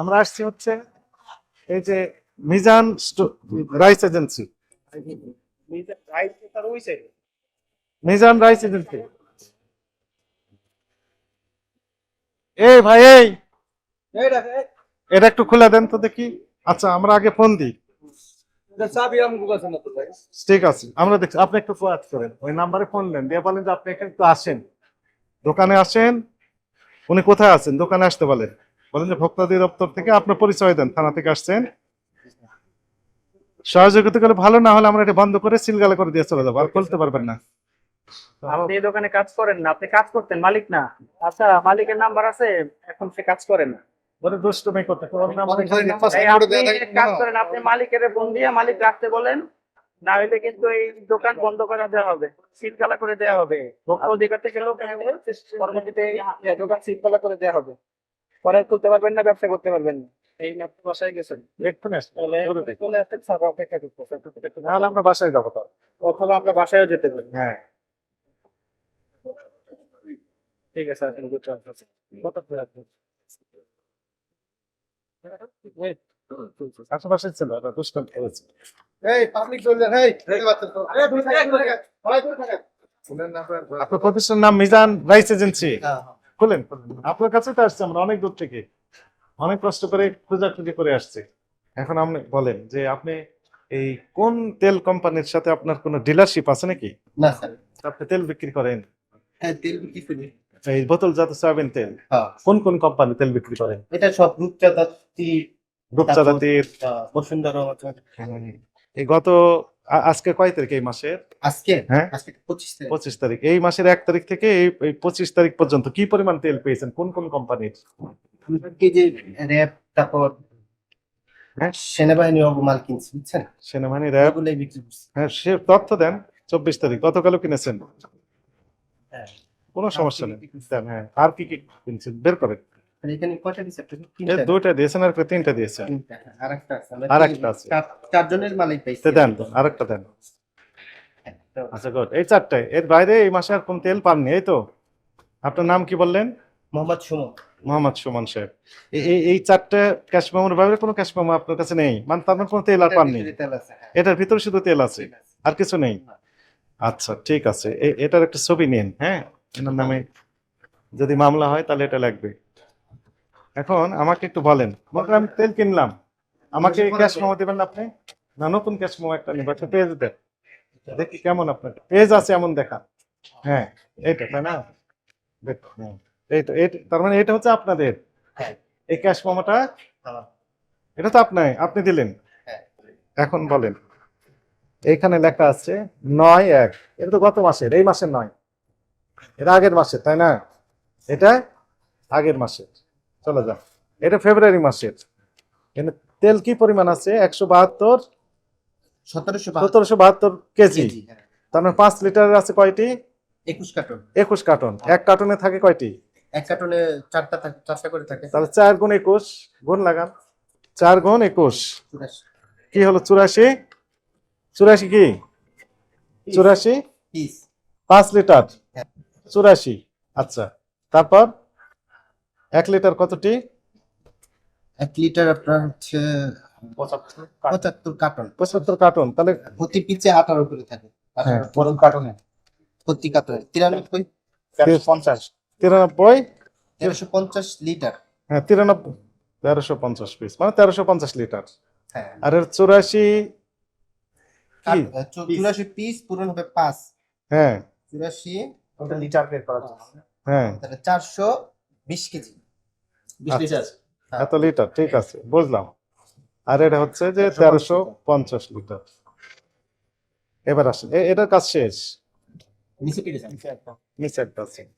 আমরা আসছি হচ্ছে এই যে Mizan rice agency. Mizan rice agency. এই ভাই এই। এটা একটু খুলে দেন তো দেখি। আচ্ছা আমরা আগে ফোন দিই। ঠিক আছে আমরা দেখছি। আপনি একটু ফোয়াদ করেন। ওই নাম্বারে ফোন নেন। দিয়ে বলেন যে আপনি এখানে একটু আসেন। দোকানে আসেন। উনি কোথায় আছেন? দোকানে আসতে বলেন। বলেন যে ভোক্তা দপ্তর থেকে আপনার পরিচয় দেন থানা থেকে আসছেন। সহযোগিতা করলে ভালো না হলে আমরা এটা বন্ধ করে সিলগালা করে দিয়ে চলে যাব আর খুলতে পারবেন না। আপনি এই দোকানে কাজ করেন না আপনি কাজ করতেন মালিক না। আচ্ছা মালিকের নাম্বার আছে এখন সে কাজ করে না। আপনি মালিকের ফোন দিয়ে মালিক রাখতে বলেন না হলে কিন্তু এই দোকান বন্ধ করে দেওয়া হবে সিলগালা করে দেওয়া হবে। অধিকার থেকে লোক পরবর্তীতে দোকান সিলগালা করে দেওয়া হবে। পরে তুলতে পারবেন না ব্যবসা করতে পারবেন না। এই মাত্র বাসায় গেছেন? চলে স্যার অপেক্ষা নাহলে আমরা বাসায় যাব তো অথবা আমরা বাসায়ও যেতে পারি। হ্যাঁ। ঠিক আছে পারছেন কত আশেপাশে ছিল এই পাবলিক চলে এই আপনার আপনার প্রতিষ্ঠানের নাম মিজান রাইস এজেন্সি? হ্যাঁ। খুলেন খুলেন। আপনার কাছে তো আসছে আমরা অনেক দূর থেকে। অনেক কষ্ট করে খোঁজাখুঁজি করে আসছে। এখন আপনি বলেন যে আপনি এই কোন তেল কোম্পানির সাথে আপনার কোনো ডিলারশিপ আছে নাকি? না স্যার। আপনি তেল বিক্রি করেন। হ্যাঁ তেল বিক্রি করি। এই বোতলজাত সয়াবিন তেল। হ্যাঁ। কোন কোন কোম্পানি তেল বিক্রি করেন এটা সব রূপচাঁদাতি রূপচাঁদাতির। বসুন্ধরা এই গত আজকে কয় তারিখ এই মাসের? আজকে? হ্যাঁ। আজকে পঁচিশ তারিখ। এই মাসের এক তারিখ থেকে এই পঁচিশ তারিখ পর্যন্ত কি পরিমাণ তেল পেয়েছেন? কোন কোন কোম্পানির? র্যাব তারপর হ্যাঁ? সেনাবাহিনী কিনছি বুঝছেন? র্যাব? হ্যাঁ সে তথ্য দেন। চব্বিশ তারিখ। গতকালও কিনেছেন? হ্যাঁ। কোনো সমস্যা নেই। হ্যাঁ। আর কি কি কিনছেন? বের করেন। আর এখানে কয়টা দিচ্ছে আপনাকে তিনটা দুইটা দিয়েছেন আর একটা তিনটা দিয়েছেন। তিনটা, হ্যাঁ, আছে। আমরা আরেকটা আছে। চারজনের মালাই পাইছি। দেন আরেকটা দেন। আচ্ছা গুড এই চারটায় এর বাইরে এই মাসে আর কোন তেল পাননি এই তো? আপনার নাম কি বললেন? মোহাম্মদ সুমন। মোহাম্মদ সুমন সাহেব। এই- এই এই চারটে ক্যাশ মেমোর বাইরে কোনো ক্যাশ মেমো আপনার কাছে নেই? মানে তার মানে কোনো তেল আর পাননি? হ্যাঁ। এটার ভিতরে শুধু তেল আছে? আর কিছু নেই? আচ্ছা ঠিক আছে। এটার একটা ছবি নিন হ্যাঁ? এনার নামে যদি মামলা হয় তাহলে এটা লাগবে। এখন আমাকে একটু বলেন। মনে আমি তেল কিনলাম। আমাকে ক্যাশ মেমো দেবেন আপনি? না নতুন ক্যাশ মেমো একটা নেব একটা পেজ দেন। দেখি কেমন আপনার। পেজ আছে এমন দেখা। হ্যাঁ এইটা তাই না? হ্যাঁ। এই তো এই তার মানে এটা হচ্ছে আপনাদের। হ্যাঁ। এই ক্যাশ মেমোটা এটা তো আপনার আপনি দিলেন। হ্যাঁ। এখন বলেন। এইখানে লেখা আছে নয় এক। এটা তো গত মাসের এই মাসের নয়। এটা আগের মাসের তাই না? এটা আগের মাসের। চলে যাও। এটা ফেব্রুয়ারি মাসের। এখানে তেল কি পরিমাণ আছে? একশো বাহাত্তর? সতেরোশো বাহাত্তর। কেজি। হ্যাঁ। তার মানে পাঁচ লিটারের আছে কয়টি? একুশ কার্টন। একুশ কার্টন। এক কার্টনে থাকে কয়টি? এক কার্টনে চারটা চারটা করে থাকে। তাহলে চার গুণ একুশ। গুণ লাগান। চার গুণ একুশ। কি হলো চুরাশি? চুরাশি কি? চুরাশি? পাঁচ লিটার। চুরাশি। আচ্ছা। তারপর? এক লিটার কতটি এক লিটার আপনার হচ্ছে পঁচাত্তর কার্টন। পঁচাত্তর কার্টন। তাহলে প্রতি পিচে আঠারো করে থাকে। হ্যাঁ, বড় কার্টনে। প্রতি কার্টনে। তিরানব্বই? পঞ্চাশ। তিরানব্বই? তেরোশো পঞ্চাশ লিটার। হ্যাঁ তিরানব্বই। তেরোশো পঞ্চাশ পিস মানে তেরোশো পঞ্চাশ লিটার। হ্যাঁ। আর এর চুরাশি চুরাশি পিস পূরণ হবে পাঁচ। হ্যাঁ। চুরাশি লিটার বের করা হ্যাঁ। তাহলে চারশো বিশ কেজি। বিশ আচ্ছা। লিটার হ্যাঁ। এত লিটার ঠিক আছে বুঝলাম। আর এটা হচ্ছে যে তেরোশো পঞ্চাশ লিটার। এবার আসেন এ- এটার কাজ শেষ। নিচে একটা। আছে।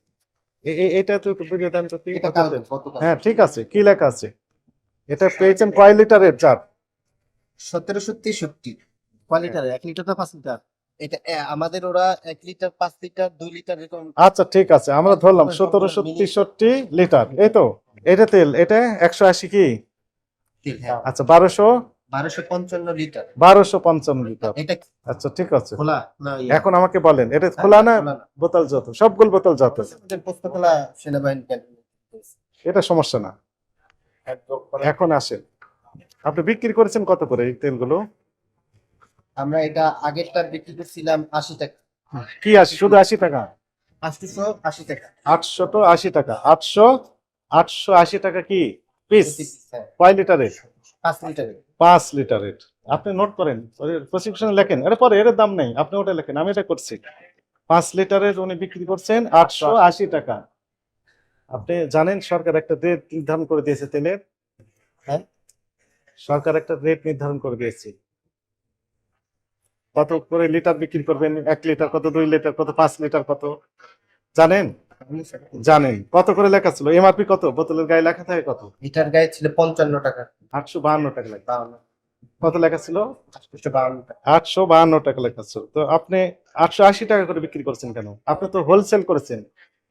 এটা তো দেন হ্যাঁ ঠিক আছে কি লেখা আছে? এটা পেয়েছেন কয় লিটারের চার সতেরোশো তেষট্টি। কয় লিটার এক লিটার তো পাঁচ লিটার? এটা আমাদের ওরা এক লিটার পাঁচ লিটার দুই লিটার এরকম আচ্ছা ঠিক আছে। আমরা ধরলাম সতেরোশো তেষট্টি লিটার এই তো? এটা তেল এটা একশো আশি কি? হ্যাঁ। আচ্ছা বারোশো? বারোশো পঞ্চান্ন লিটার। বারোশো পঞ্চান্ন লিটার। এটা আচ্ছা ঠিক আছে। খোলা না ইয়ে? এখন আমাকে বলেন এটা খোলা না বোতল যত সবগুলো বোতল সেনাবাহিনী এটা সমস্যা না। এখন আসেন। আপনি বিক্রি করেছেন কত করে এই তেলগুলো? আমরা এটা আগেরটা বিক্রি করছিলাম আশি টাকা। কি আশি? শুধু আশি টাকা? আটশো আশি টাকা। আটশো তো আশি টাকা। আটশো আটশো আশি টাকা কি? পিস? হ্যাঁ। কয় লিটারের পাঁচ লিটারের পাঁচ লিটারের আপনি নোট করেন প্রসিকিউশনে লেখেন। আরে পরে এর দাম নেই আপনি ওটা লেখেন আমি এটা করছি। পাঁচ লিটারের উনি বিক্রি করছেন আটশো আশি টাকা। আপনি জানেন সরকার একটা রেট নির্ধারণ করে দিয়েছে তেলের? হ্যাঁ। সরকার একটা রেট নির্ধারণ করে দিয়েছে। কত করে লিটার বিক্রি করবেন? এক লিটার কত দুই লিটার কত পাঁচ লিটার কত? জানেন? জানেন। কত করে লেখা ছিল? এমআরপি কত? বোতলের গায়ে লেখা থাকে কত? লিটার গায়ে ছিল পঞ্চান্ন টাকা। আটশো বাহান্ন টাকা লেখা। কত লেখা ছিল? আটশো বাহান্ন টাকা। লেখা ছিল। তো আপনি আটশো আশি টাকা করে বিক্রি করছেন কেন? আপনি তো হোলসেল করেছেন।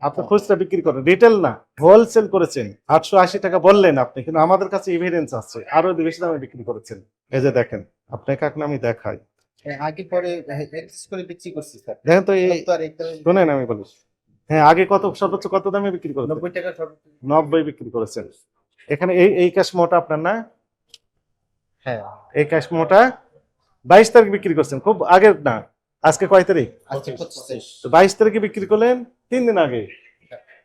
আপনি খুচরা বিক্রি করেন। রিটেল না হোলসেল করেছেন। আটশো আশি টাকা বললেন আপনি কিন্তু আমাদের কাছে এভিডেন্স আছে। আরও বেশি দামে বিক্রি করেছেন। এই যে দেখেন আপনাকে এখন আমি দেখাই। আগে পরে করে বিক্রি করছি স্যার। দেখেন তো এই তো আর একদম শোনেন আমি বলি। হ্যাঁ আগে কত সর্বোচ্চ কত দামে বিক্রি করেছেন? নব্বই টাকা নব্বই বিক্রি করেছেন। এখানে এই এই ক্যাশ মোটা আপনার না? হ্যাঁ। এই ক্যাশ মোটা? বাইশ তারিখ বিক্রি করছেন খুব আগের না আজকে কয় তারিখ? বাইশ তারিখে বিক্রি করলেন তিন দিন আগে।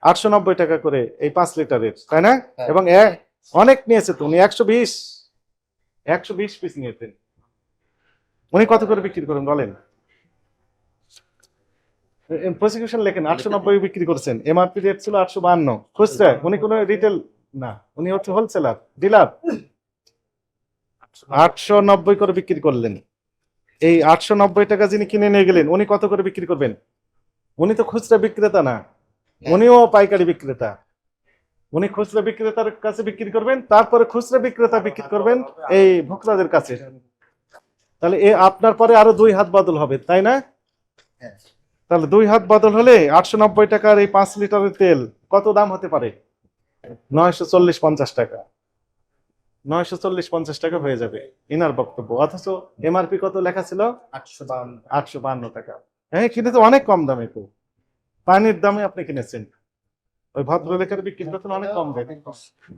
আটশো নব্বই টাকা করে এই পাঁচ লিটারের তাই না? হ্যাঁ। এবং অনেক নিয়েছে তো উনি একশো বিশ একশো বিশ পিস নিয়েছেন। উনি কত করে বিক্রি করেন বলেন? প্রসিকিউশন লেখেন আটশো নব্বই বিক্রি করছেন। এমআরপি রেট ছিল আটশো বাহান্ন। খুচরা উনি কোনো রিটেল না উনি হচ্ছে হোলসেলার ডিলার আটশো নব্বই করে বিক্রি করলেন। এই আটশো নব্বই টাকা যিনি কিনে নিয়ে গেলেন উনি কত করে বিক্রি করবেন? উনি তো খুচরা বিক্রেতা না। উনিও পাইকারি বিক্রেতা। উনি খুচরা বিক্রেতার কাছে বিক্রি করবেন তারপরে খুচরা বিক্রেতা বিক্রি করবেন এই ভোক্তাদের কাছে। তাহলে এ আপনার পরে আরও দুই হাত বদল হবে তাই না? হ্যাঁ। তাহলে দুই হাত বদল হলে আটশো নব্বই টাকার এই পাঁচ লিটারের তেল কত দাম হতে পারে? নয়শো চল্লিশ পঞ্চাশ টাকা। নয়শো চল্লিশ পঞ্চাশ টাকা হয়ে যাবে ইনার বক্তব্য। অথচ এমআরপি কত লেখা ছিল? আটশো আটশো বান্ন টাকা। হ্যাঁ কিনে তো অনেক কম দামে তো। পানির দামে আপনি কিনেছেন। ওই ভদ্রলেখার বিক্রি অনেক কম দামে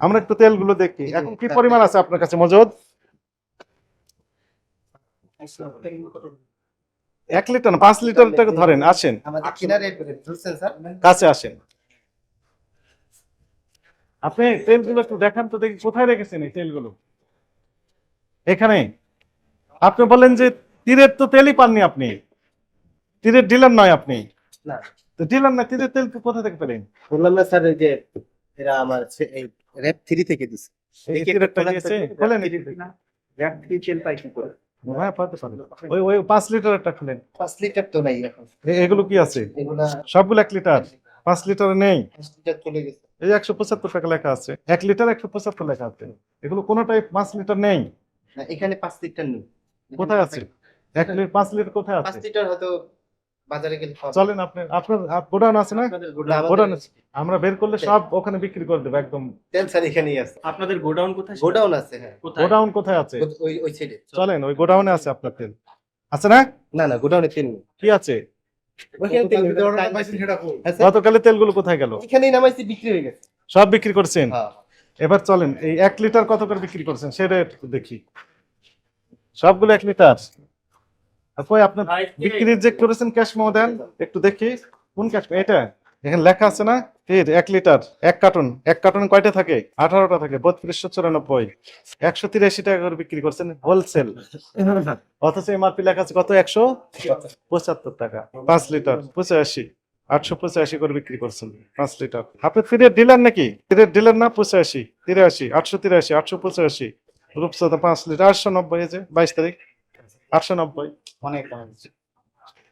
আমরা একটু তেলগুলো দেখি। এখন কি পরিমাণ আছে আপনার কাছে মজুদ? এক লিটার না পাঁচ লিটার টাকা ধরেন আসেন। আমাদের কিনা রেট বুঝছেন স্যার? কাছে আসেন। আপনি তেলগুলো একটু দেখান তো দেখি কোথায় রেখেছেন এই তেলগুলো? এখানে। আপনি বলেন যে তীরের তো তেলই পাননি আপনি। তীরের ডিলার নয় আপনি। না। তো ডিলার না তীরের তেল কোথা থেকে পেলেন? বললাম না স্যার যে এরা আমার এই র্যাপ থ্রি থেকে দিছে। এই তীরেরটা দিয়েছে? বলেন। হ্যাঁ পাতে পারেন ওই ওই পাঁচ লিটারেরটা খুলেন। পাঁচ লিটার তো নাই এখন। এগুলো কি আছে? সবগুলো এক লিটার? পাঁচ লিটার নেই? চলে গেছে। এই একশো পঁচাত্তর টাকা লেখা আছে। এক লিটার একশো পঁচাত্তর লেখা আছে। এগুলো কোনোটাই পাঁচ লিটার নেই? এখানে পাঁচ লিটার নেই। কোথায় আছে? এক লিটার পাঁচ লিটার কোথায় পাঁচ লিটার হয়তো বাজারে গেলে চলেন আপনি আপনার গোডাউন আছে না? না, গোডাউন আছে। আমরা বের করলে সব ওখানে বিক্রি করে দেবো একদম। তেল স্যার এখানেই আছে। আপনাদের গোডাউন কোথায় গোডাউন আছে হ্যাঁ। গোডাউন কোথায় আছে? ওই ওই সাইডে চলেন। ওই গোডাউনে আছে আপনার তেল। আছে না? না না গোডাউনে তেল কি আছে? ওইখানে তেল নেই। হ্যাঁ, স্যার, গতকালে তেলগুলো কোথায় গেল? এখানেই নামাইছি বিক্রি হয়ে গেছে। সব বিক্রি করছেন? হ্যাঁ। এবার চলেন এই এক লিটার কত করে বিক্রি করছেন? সেটা দেখি। সবগুলো এক লিটার? কই আপনার বিক্রি যে করেছেন ক্যাশ মো দেন একটু দেখি কোন ক্যাশ এটা এখানে লেখা আছে না? এর এক লিটার এক কার্টুন এক কার্টুন কয়টা থাকে? আঠারোটা থাকে বত্রিশশো চুরানব্বই। একশো তিরাশি টাকা করে বিক্রি করছেন হোলসেল অথচ এমআরপি লেখা আছে কত? একশো পঁচাত্তর টাকা পাঁচ লিটার পঁচাশি আটশো পঁচাশি করে বিক্রি করছেন পাঁচ লিটার আপনি তীরের ডিলার নাকি? তীরের ডিলার না পঁচাশি তিরাশি আটশো তিরাশি আটশো পঁচাশি। রূপসাদা পাঁচ লিটার আটশো নব্বই যে বাইশ তারিখ। আটশো নব্বই অনেক।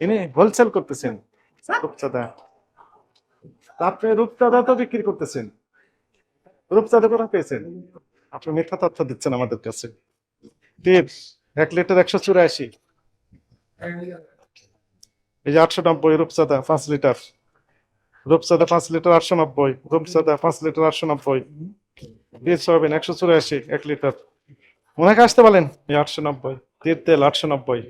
ইনি হোলসেল করতেছেন। রূপচাঁদা। আপনি রূপচাঁদা তো বিক্রি করতেছেন। রূপচাঁদা কোথা পেয়েছেন? আপনি মিথ্যা তথ্য দিচ্ছেন আমাদের কাছে। টিপ এক লিটার একশো চুরাশি। এই যে আটশো নব্বই রূপচাঁদা পাঁচ লিটার। রূপচাঁদা পাঁচ লিটার আটশো নব্বই রূপচাঁদা পাঁচ লিটার আটশো নব্বই। দিয়ে সয়াবিন একশো চুরাশি এক লিটার। ওনাকে আসতে বলেন এই আটশো নব্বই। তীর তেল আটশো নব্বই।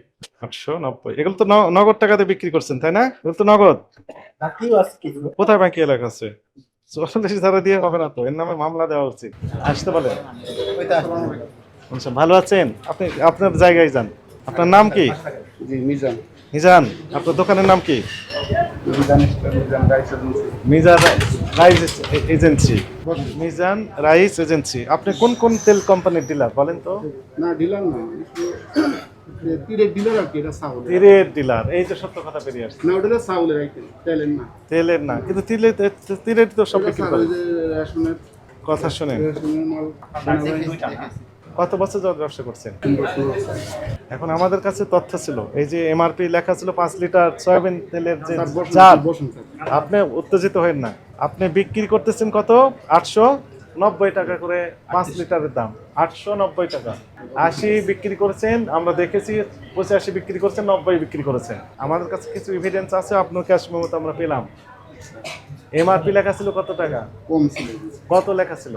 আটশো নব্বই। এগুলো তো নগদ টাকাতে বিক্রি করছেন তাই না? এগুলো তো নগদ। কোথায় বাকি এলাকা আছে? চুয়াল্লিশ ধারা দিয়ে হবে না তো এর নামে মামলা দেওয়া উচিত। আসতে বলেন। আচ্ছা, ভালো আছেন? আপনি আপনার জায়গায় যান। আপনার নাম কি? জি মিজান। মিজান আপনার দোকানের নাম কি? Mizan Mizan rice agency. Mizan rice agency. Mizan rice agency আপনি কোন কোন তেল কোম্পানির ডিলার বলেন তো? না ডিলার না তীরের ডিলার আর কি এটা চাউল তীরের ডিলার এই তো সত্য কথা বেরিয়ে আসছে। না ওটা চাউলের আইটেম তেলের না। তেলের না কিন্তু তিলের তীরের তো সব ওটা বিক্রি করে রেশনের কথা শুনেন। রেশনের মাল। কত বছর যাবত ব্যবসা করছেন। এখন আমাদের কাছে তথ্য ছিল এই যে এমআরপি লেখা ছিল পাঁচ লিটার সয়াবিন তেলের যে বসুন স্যার। আপনি উত্তেজিত হবেন না। আপনি বিক্রি করতেছেন কত? আটশো নব্বই টাকা করে পাঁচ লিটারের দাম আটশো নব্বই টাকা। আশি বিক্রি করেছেন আমরা দেখেছি পঁচাশি বিক্রি করছেন নব্বই বিক্রি করেছেন। আমাদের কাছে কিছু এভিডেন্স আছে আপনার ক্যাশ মেমোতে আমরা পেলাম। এমআরপি লেখা ছিল কত টাকা? কম ছিল। কত লেখা ছিল?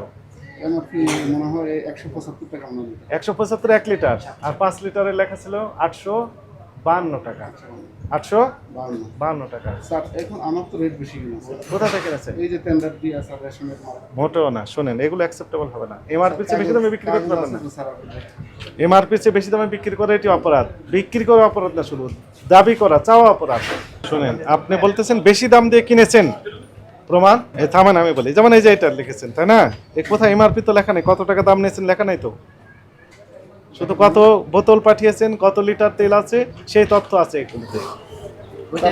একশো পঁচাত্তর এক লিটার। আর পাঁচ লিটারের লেখা ছিল আটশো টাকা। আটশো বান্ন? বান্ন। টাকা। স্যার এখন আমার তো রেট বেশি কোথা থেকে কিনেছেন এই যে টেন্ডার দিয়ে স্যার রেশনের মোটেও না শোনেন এগুলো অ্যাকসেপ্টেবল হবে না। এমআরপি চেয়ে বেশি দামে বিক্রি করতে পারবেন না। এমআরপি চেয়ে বেশি দামে বিক্রি করা এটি অপরাধ। বিক্রি করা অপরাধ না শুধু দাবি করা চাওয়া অপরাধ। শুনেন আপনি বলতেছেন বেশি দাম দিয়ে কিনেছেন। প্রমাণ? এ থামেন আমি বলি। যেমন এই যে এটা লিখেছেন তাই না? এ কোথায় এমআরপি তো লেখা নেই কত টাকা দাম নিয়েছেন লেখা নাই তো? শুধু কত বোতল পাঠিয়েছেন কত লিটার তেল আছে সেই তথ্য আছে এগুলোতে।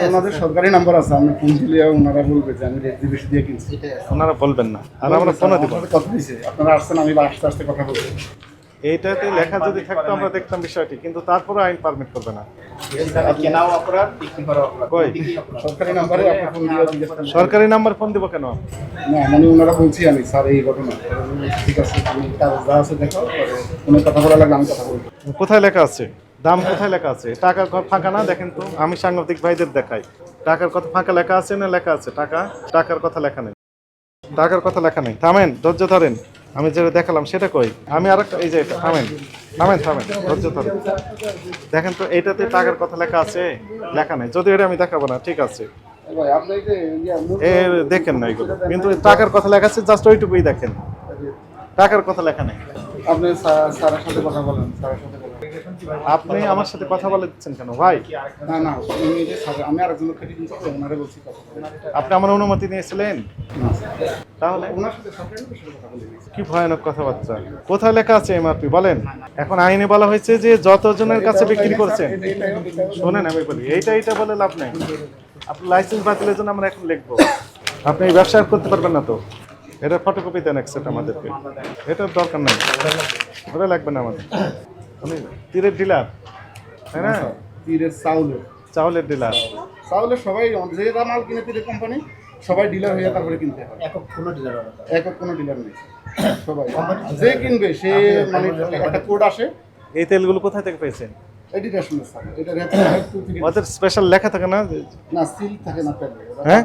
ওনাদের সরকারি নাম্বার আছে আমি ফোন দিলে ওনারা বলবে যে আমি রেট বেশি দিয়ে কিনছি। ওনারা বলবেন না আর আমরা ফোনে দিব আমার সাথে কথা দিছে আপনারা আসছেন আমি আস্তে আস্তে কথা বলছি। এইটাতে লেখা যদি থাকতো আমরা দেখতাম বিষয়টি কিন্তু তারপরে আইন পারমিট করবে না। কই? সরকারি নাম্বারে ফোন সরকারি নাম্বার দিব কেন? না মানে ওনারা বলছি আমি স্যার এই ঘটনা। ঠিক আছে আমি যা আছে দেখো কোনো কথা বলা লাগলে আমি কথা বলব। কোথায় লেখা আছে? দাম কোথায় লেখা আছে? টাকার ঘর ফাঁকা না দেখেন তো। আমি সাংবাদিক ভাইদের দেখাই। টাকার কথা ফাঁকা লেখা আছে না লেখা আছে? টাকা? টাকার কথা লেখা নেই। টাকার কথা লেখা নেই। থামেন ধৈর্য ধরেন। আমি যেটা দেখালাম সেটা কই? আমি আর এই যে এটা, থামেন থামেন থামেন, ধৈর্য ধরেন। দেখেন তো, এটাতে টাকার কথা লেখা আছে, লেখা নেই। যদি এটা আমি দেখাবো না, ঠিক আছে। দেখেন না এগুলো। কিন্তু টাকার কথা লেখা আছে, জাস্ট ওইটুকুই দেখেন। টাকার কথা লেখা নেই। আপনি স্যারের সাথে কথা বলেন, স্যারের সাথে। আপনি আমার সাথে কথা বলে দিচ্ছেন কেন ভাই? না না আমি আরেকজনের থেকে কিনছি তো ওনারে বলছি কথা আপনি আমার অনুমতি নিয়েছিলেন? তাহলে? ওনার সাথে কি ভয়ানক কথাবার্তা। কোথায় লেখা আছে এমআরপি বলেন। এখন আইনে বলা হয়েছে যে যতজনের কাছে বিক্রি করছেন শোনেন আমি বলি এইটা এইটা বলে লাভ নাই। আপনার লাইসেন্স বাতিলের জন্য আমরা এখন লিখব। আপনি এই ব্যবসা করতে পারবেন না তো। এটা ফটোকপি দেন একসাথে আমাদেরকে। এটার দরকার নাই। ওটা লাগবে না আমাদের। উনি তীরের ডিলার তাই না? তীরের চাউলের। চাউলের ডিলার। চাউলের সবাই যে মাল কিনে তীরের কোম্পানি সবাই ডিলার হয়ে তারপরে কিনতে হয়। একক কোনো ডিলার একক কোনো ডিলার নেই। সবাই। যে কিনবে সে মানে একটা কোড আসে। এই তেলগুলো কোথায় থেকে পেয়েছেন? ওদের স্পেশাল লেখা থাকে না যে না সিল থাকে না হ্যাঁ?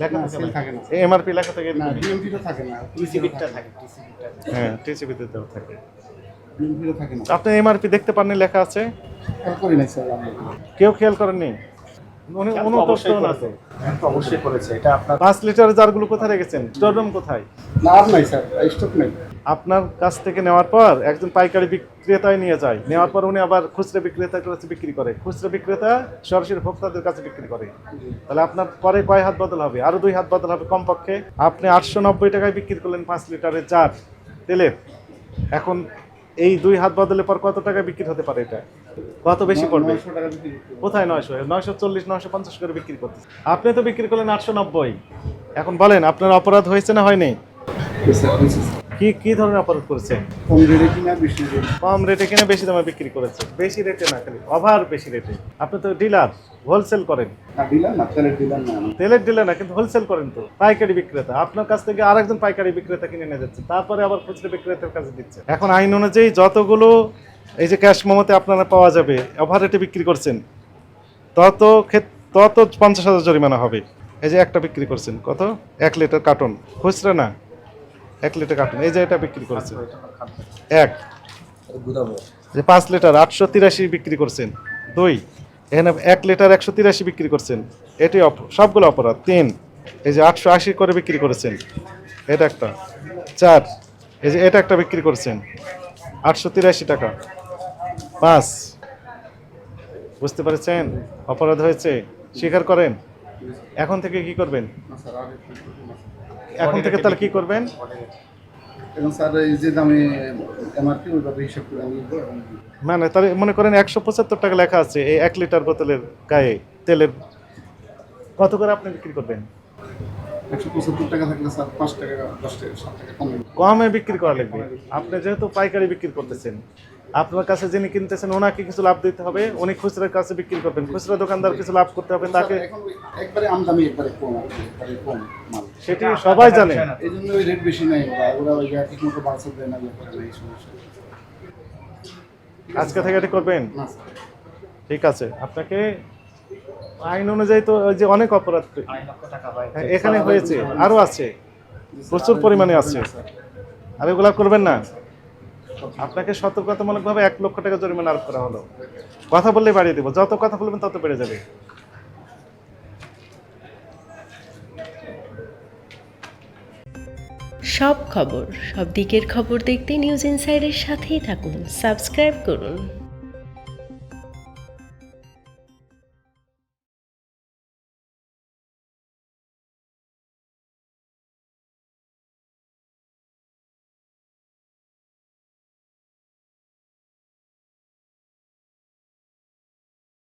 লেখা থাকে না। থাকে না। এমআরপি লেখা থাকে? না ডিএমপি তো থাকে না টিসিবিটা থাকে টিসিবিটা হ্যাঁ টিসিবিতে তো থাকে। না আপনি এমআরপি দেখতে পাননি লেখা আছে? কেউ খেয়াল করেননি? নাই আপনার কাছ থেকে নেওয়ার পর একজন পাইকারি বিক্রেতায় নিয়ে যায়। নেওয়ার পর উনি আবার খুচরা বিক্রেতার কাছে বিক্রি করে। খুচরা বিক্রেতা সরাসরি ভোক্তাদের কাছে বিক্রি করে। তাহলে আপনার পরে কয় হাত বদল হবে? আরও দুই হাত বদল হবে কমপক্ষে। আপনি আটশো নব্বই টাকায় বিক্রি করলেন পাঁচ লিটারের জার। তেলের এখন এই দুই হাত বদলের পর কত টাকা বিক্রি হতে পারে এটা? কত বেশি পড়বে। কোথায় নয়শো? নয়শো চল্লিশ নয়শো পঞ্চাশ করে বিক্রি করতে আপনি তো বিক্রি করলেন আটশো নব্বই। এখন বলেন আপনার অপরাধ হয়েছে না হয়নি। কি কি ধরনের অপরাধ করেছেন? কম রেটে কিনা বেশি রেটে? কম রেটে কিনে বেশি দামে বিক্রি করেছে। বেশি রেটে না খালি ওভার বেশি রেটে। আপনি তো ডিলার হোলসেল করেন। না ডিলার না তেলের ডিলার না। তেলের ডিলার না কিন্তু হোলসেল করেন তো পাইকারি বিক্রেতা। আপনার কাছ থেকে আরেকজন পাইকারি বিক্রেতা কিনে নিয়ে যাচ্ছে তারপরে আবার খুচরা বিক্রেতার কাছে দিচ্ছে। এখন আইন অনুযায়ী যতগুলো এই যে ক্যাশ মোমোতে আপনারা পাওয়া যাবে ওভার রেটে বিক্রি করছেন তত ক্ষেত- তত পঞ্চাশ হাজার জরিমানা হবে। এই যে একটা বিক্রি করছেন কত? এক লিটার কার্টন। খুচরা না এক লিটার কার্টন। এই যে এটা বিক্রি করেছেন এক। যে পাঁচ লিটার আটশো তিরাশি বিক্রি করছেন। দুই। এখানে এক লিটার একশো তিরাশি বিক্রি করছেন। এটি অপ- সবগুলো অপরাধ। তিন। এই যে আটশো আশি করে বিক্রি করেছেন। এটা একটা। চার। এই যে এটা একটা বিক্রি করেছেন। আটশো তিরাশি টাকা। পাঁচ। বুঝতে পেরেছেন? অপরাধ হয়েছে। স্বীকার করেন? এখন থেকে কি করবেন? না না। এখন থেকে তাহলে কি করবেন? এবং স্যার এই যে দামে এমআরপি ওইভাবে হিসাব করে আমি এবং মানে তাহলে মনে করেন একশো পঁচাত্তর টাকা লেখা আছে এই এক লিটার বোতলের গায়ে তেলের। কত করে আপনি বিক্রি করবেন? একশো পঁচাত্তর টাকা থাকলে স্যার পাঁচ টাকা দশ টাকা সাত টাকা কমে। কমে বিক্রি করা লাগবে। আপনি যেহেতু পাইকারি বিক্রি করতেছেন আপনার কাছে যিনি কিনতেছেন ওনাকে কিছু লাভ দিতে হবে। উনি খুচরার কাছে বিক্রি করবেন। খুচরা দোকানদার কিছু লাভ করতে হবে তাকে স্যার, একবারে আমদামি একবারে কম একবারে কম মাল। সেটি সবাই জানে। এই জন্য ওই রেট বেশি নাই ওরা ওরা ওই ঠিক মতো বাড়ছে দেয় না করে না এই সমস্যা। আজকে থেকে এটি করবেন? ঠিক আছে। আপনাকে আইন অনুযায়ী তো ওই যে অনেক অপরাধ হ্যাঁ, এখানে হয়েছে আরও আছে। প্রচুর পরিমাণে আছে। আর এগুলা করবেন না? আপনাকে সতর্কতামূলকভাবে এক লক্ষ টাকা জরিমানা আরোপ করা হলো। কথা বললে বাড়িয়ে দেবো। যত কথা বলবেন তত বেড়ে যাবে। সব খবর, সব দিকের খবর দেখতে নিউজ ইনসাইডের সাথেই থাকুন। সাবস্ক্রাইব করুন।